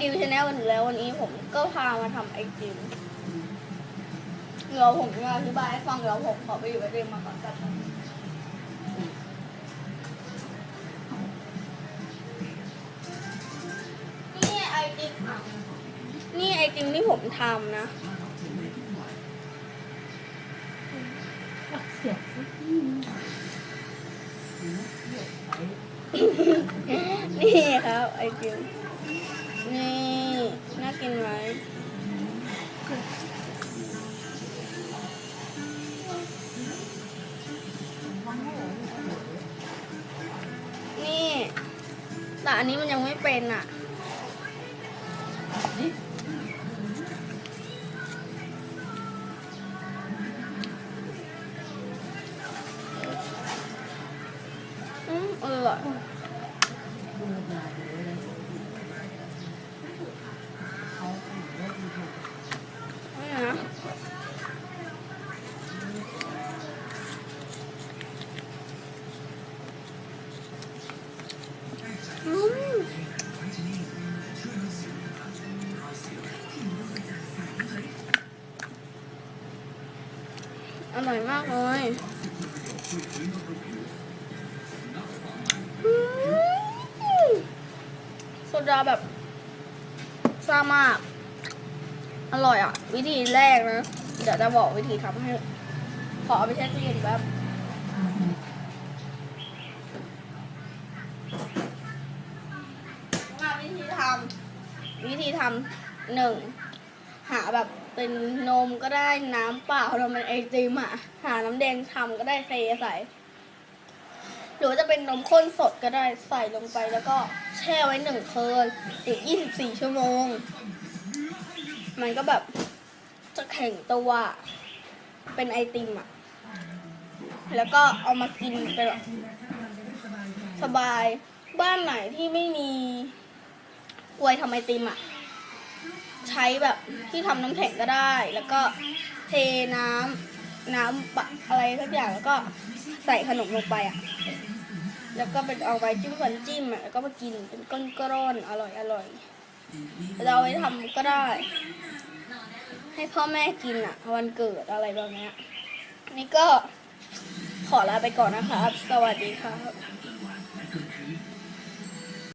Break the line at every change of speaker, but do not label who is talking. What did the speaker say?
ดิวชาแนลกันแล้ววันนี้ผมก็พามาทำไอติมเดี๋ยวผมจะอธิบายให้ฟังเดี๋ยวผมขอไปอยู่ไอติมมาก่อนกันนี่ไอติมอะนี่ไอติมที่ผมทำนะ
เสียบ
นี่ครับไอติม แต่อันนี้มันยังไม่เป็นอะอืมอร่อ
อ
ร่อยมากเลยอืมโซดาแบบซ่ามาก อร่อยอะ วิธีแรกนะ เดี๋ยวจะบอกวิธีทำให้ ขอเอาไปแช่ตู้เย็นแป๊บมาวิธีทำวิธีทำหนึ่ง หาแบบเป็นนมก็ได้น้ำเปล่าทำเป็นไอติมอะหาน้ำแดงทำก็ได้เทใส่ หรือว่าจะเป็นนมข้นสดก็ได้ใส่ลงไปแล้วก็แช่ไว้หนึ่งคืนอีก24ชั่วโมง มันก็แบบจะแข็งตัวเป็นไอติมอะแล้วก็เอามากินไปแบบสบายบ้านไหนที่ไม่มีกลวยทำไอติมอะ ใช้แบบที่ทำน้ำแข็งก็ได้ แล้วก็เทน้ำน้ำปะอะไรสักอย่างแล้วก็ใส่ขนมลงไปอะ แล้วก็เป็นเอาไว้จิ้มฟันจิ้มอะแล้วก็มากินเป็นก้อนๆอร่อยอร่อยเราเอาไว้ทำก็ได้ ให้พ่อแม่กินอะ วันเกิดอะไรแบบนี้นี่ก็ขอลาไปก่อนนะครับ สวัสดีครับ